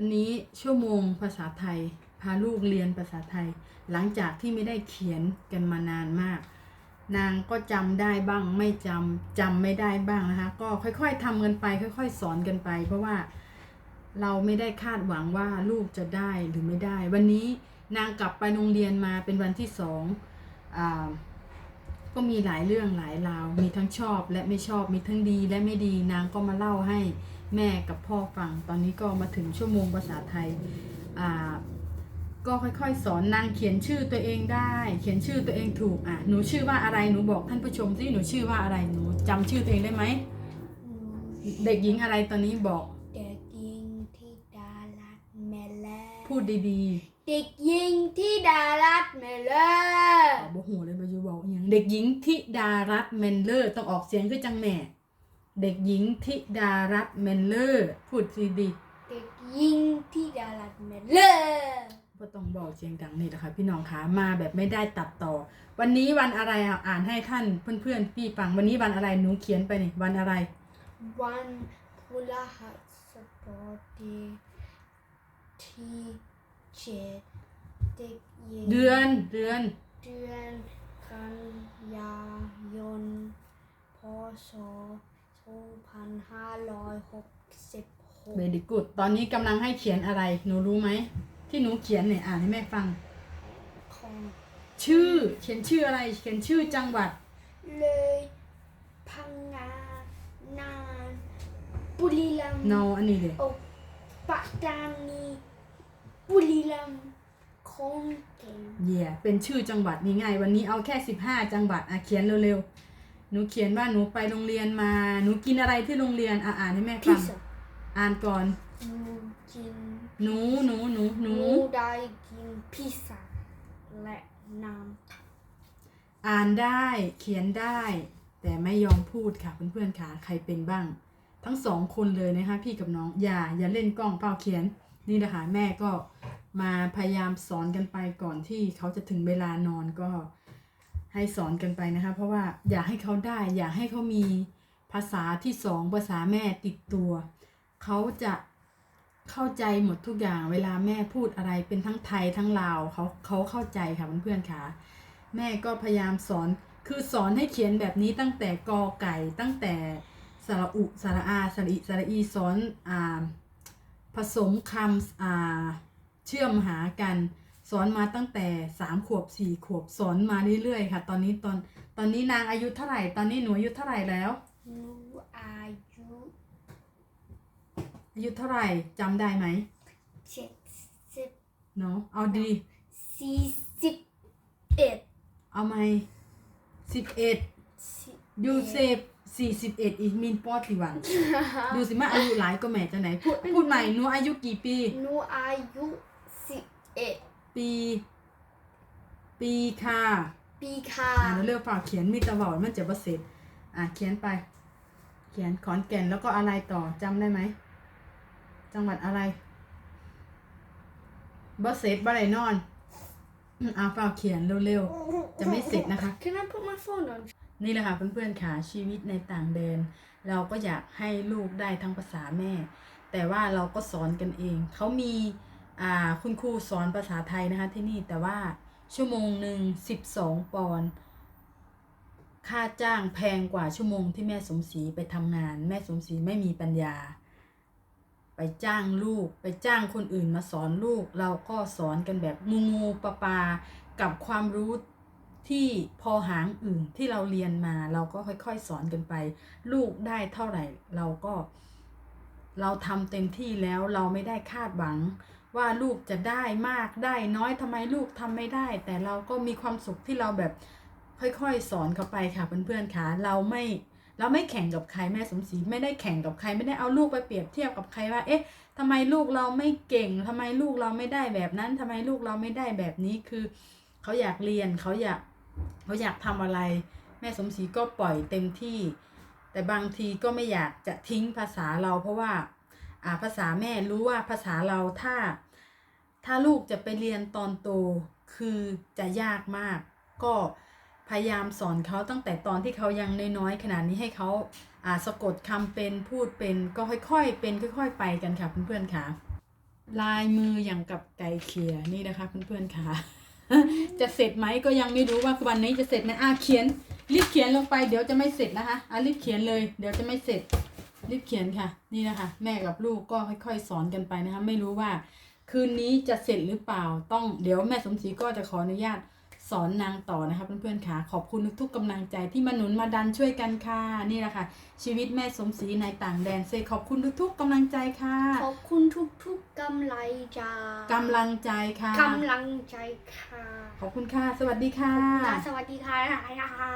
อันนี้ชั่วโมงภาษาไทย พาลูกเรียนภาษาไทย หลังจากที่ไม่ได้เขียนกันมานานมาก นางก็จำได้บ้างไม่จำจำไม่ได้บ้างนะคะ ก็ค่อยๆทำกันไป ค่อย ๆ สอนกันไป เพราะว่าเราไม่ได้คาดหวังว่าลูกจะได้หรือไม่ได้ วันนี้นางกลับไปโรงเรียนมาเป็นวันที่สองอก็มีหลายเรื่องหลายราว มีทั้งชอบและไม่ชอบมีทั้งดีและไม่ดีนางก็มาเล่าให้ แม่กับพ่อฟัง ตอนนี้ก็มาถึงชั่วโมงภาษาไทย อ่า ก็ค่อยๆ สอนนางเขียนชื่อตัวเองได้ เขียนชื่อตัวเองถูก อะ หนูชื่อว่าอะไร หนูบอกท่านผู้ชมสิหนูชื่อว่าอะไร หนูจำชื่อตัวเองได้ไหม เด็กหญิงอะไรตอนนี้บอก เด็กหญิงที่ดารัตเมเลพูดดีเด็กหญิงที่ดารัตเมเลๆบอกโหเลยบายูบอกอหย่างเด็กหญิงธิดารัตน์เมนเลอร์ต้องออกเสียงคือจังแม่ เด็กหญิงธิดารัตน์เมนเลอร์พูดดีเด็กหญิงที่ดารัตเมเลๆก็ต้องบอกเสียงดังนี่แหละค่ะพี่น้องคะมาแบบไม่ได้ตัดต่อ วันนี้วันอะไรอะอ่านให้ท่านเพื่อนๆพี่ฟังวันนี้วันอะไรหนูเขียนไปนี่วันอะไร วันพฤหัสบดีที่เจ็ดเด็กหญิงเดือนเดือน เดือนกันยายนพศ2566 เบดิกุดตอนนี้กำลังให้เขียนอะไร หนูรู้ไหม ที่หนูเขียนเนี่ยอ่านให้แม่ฟัง ของชื่อ เขียนชื่ออะไร เขียนชื่อจังหวัด เลยพังงานานบุรีรัมย์ นออันนี้เลยโอปัตตานีบุรีรัมย์คงเก่งเย่ เป็นชื่อจังหวัดนี่ไงวันนี้เอาแค่สิบห้าจังหวัดอะเขียนเร็วๆ หนูเขียนว่าหนูไปโรงเรียนมา หนูกินอะไรที่โรงเรียนอะอ่านให้แม่พิฟังซซ่าอ่านก่อน หนูกินหนูหนูหนูหหนูนูได้กินพิซซ่าและน้อ่านได้เขียนได้ แต่ไม่ยอมพูดค่ะเพื่อนๆค่ะใครเป็นบ้าง ทั้งสองคนเลยนะคะ พี่กับน้องอย่าอย่าเล่นกล้องเปล่าเขียน นี่นะคะแม่ก็มาพยายามสอนกันไปก่อนที่เขาจะถึงเวลานอนก็ ให้สอนกันไปนะคะ เพราะว่าอยากให้เขาได้ อยากให้เขามีภาษาที่สองภาษาแม่ติดตัว เขาจะเข้าใจหมดทุกอย่างเวลาแม่พูดอะไรเป็นทั้งไทยทั้งลาวเขาเขาเข้าใจค่ะเพื่อนๆค่ะ แม่ก็พยายามสอนคือสอนให้เขียนแบบนี้ตั้งแต่กอไก่ตั้งแต่สระอุสระอาสระอิสระอีสอนอ่าผสมคำอ่าเชื่อมหากัน สอนมาตั้งแต่สามขวบสี่ขวบสอนมาเรื่อยๆค่ะ ตอนนี้ตอนตอนนี้นางอายุเท่าไหร่ ตอนนี้หนูอายุเท่าไหร่แล้วำหนูอายุอายุเท่าไหร่จำได้ไหมเจ็ดสิบเนาะเอาดีสี่สิบเอ็ดเอาไหมสิบเอ็ดสิบยูเซฟสี่สิบเอ็ดอีกมินปอติวัน ดูสิมาอายุหลายก็แม่จะไหนพูดพูดใหม่หนูอายุกี่ปี หนูอายุสิบเอ็ด ปี ปีค่ะปีค่ะ อ่านเร็วๆฝากเขียนมีแตะเบามันจะประเสร็จอะเขียนไป เขียนขอนแก่นแล้วก็อะไรต่อจำได้ไหม จังหวัดอะไรบัเสร็จบ่ได้นอนอืมอ่าฝากเขียนเร็วๆ จะไม่เสร็จนะคะ Can I put my phone on นี่แหละค่ะเพื่อนๆค่ะชีวิตในต่างแดน เราก็อยากให้ลูกได้ทั้งภาษาแม่ แต่ว่าเราก็สอนกันเอง เขามีอ่า คุณครูสอนภาษาไทยนะคะที่นี่แต่ว่าชั่วโมงหนึ่งสิบสองปอนด์ค่าจ้างแพงกว่าชั่วโมงที่แม่สมศรีไปทำงาน แม่สมศรีไม่มีปัญญา ไปจ้างลูกไปจ้างคนอื่นมาสอนลูก เราก็สอนกันแบบงูงูปลาปลากับความรู้ที่พอหางอื่นที่เราเรียนมาเราก็ค่อยๆ สอนกันไป ลูกได้เท่าไหร่เราก็ เราทำเต็มที่แล้วเราไม่ได้คาดหวัง ว่าลูกจะได้มากได้น้อยทำไมลูกทำไม่ได้ แต่เราก็มีความสุขที่เราแบบค่อยๆ สอนเขาไปค่ะเพื่อนๆค่ะเราไม่เราไม่แข่งกับใครแม่สมศรีไม่ได้แข่งกับใครไม่ได้เอาลูกไปเปรียบเทียบกับใครว่า เอ๊ะทำไมลูกเราไม่เก่งทำไมลูกเราไม่ได้แบบนั้นทำไมลูกเราไม่ได้แบบนี้คือเขาอยากเรียนเขาอยากเขาอยากทำอะไร แม่สมศรีก็ปล่อยเต็มที่ แต่บางทีก็ไม่อยากจะทิ้งภาษาเราเพราะว่าอ่าภาษาแม่รู้ว่าภาษาเราถ้า ถ้าลูกจะไปเรียนตอนโตคือจะยากมาก ก็พยายามสอนเขาตั้งแต่ตอนที่เขายังน้อยๆ ขนาดนี้ให้เขาอ่าสะกดคำเป็นพูดเป็นก็ค่อยๆ เป็นค่อย ๆ ไปกันค่ะเพื่อนๆค่ะ ลายมืออย่างกับไก่เขียนี่นะคะเพื่อนๆค่ะ จะเสร็จไหมก็ยังไม่รู้ว่าวันนี้จะเสร็จไหมอะเขียนรีบเขียนลงไปเดี๋ยวจะไม่เสร็จนะคะอะรีบเขียนเลย เดี๋ยวจะไม่เสร็จรีบเขียนค่ะ นี่นะคะ แม่กับลูกก็ค่อย ๆ สอนกันไปนะคะ ไม่รู้ว่า คืนนี้จะเสร็จหรือเปล่าต้องเดี๋ยวแม่สมศรีก็จะขออนุญาตสอนนางต่อนะคะเพื่อนๆค่ะขอบคุณทุกๆกำลังใจที่มาหนุนมาดันช่วยกันค่ะนี่แหละค่ะ ชีวิตแม่สมศรีในต่างแดนเซขอบคุณทุกๆกำลังใจค่ะขอบคุณทุกๆกำลังใจกำลังใจค่ะกำลังใจค่ะ ขอบคุณค่ะ สวัสดีค่ะ สวัสดีค่ะ